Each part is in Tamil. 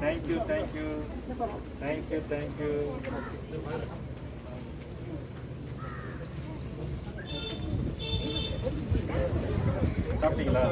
தேங்க்யூ தேங்க்யூ தேங்க்யூ தேங்க்யூ சாப்பிட்டீங்களா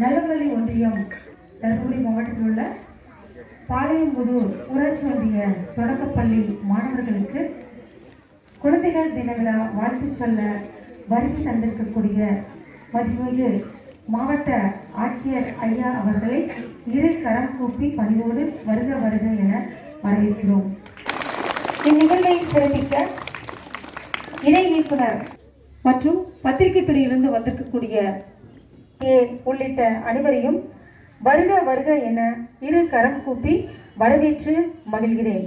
நல்லமல்லி ஒன்றியம் தருமபுரி மாவட்டத்தில் உள்ள பாளையம்புதூர் ஊராட்சி ஒன்றிய தொடக்கப்பள்ளி மாணவர்களுக்கு குழந்தைகள் தின விழா வாழ்த்து சொல்ல வருகை தந்திருக்கக்கூடிய மதிமிகு மாவட்ட ஆட்சியர் ஐயா அவர்களை இரு கரம் கூப்பி பணிவோடு வருக வருக என வரவேற்கிறோம். இந்நிகழ்வை சிறப்பிக்க இணை இயக்குனர் மற்றும் பத்திரிகை துறையிலிருந்து வந்திருக்கக்கூடிய ஏ உள்ளிட்ட அனைவரையும் வருக வருக என இரு கரம் கூப்பி வரவேற்று மகிழ்கிறேன்.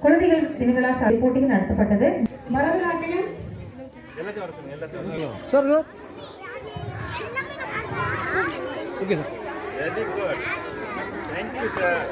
குழந்தைகள் திருவிழா சாலை போட்டிகள் நடத்தப்பட்டது. Sir okay sir. Very good thank you sir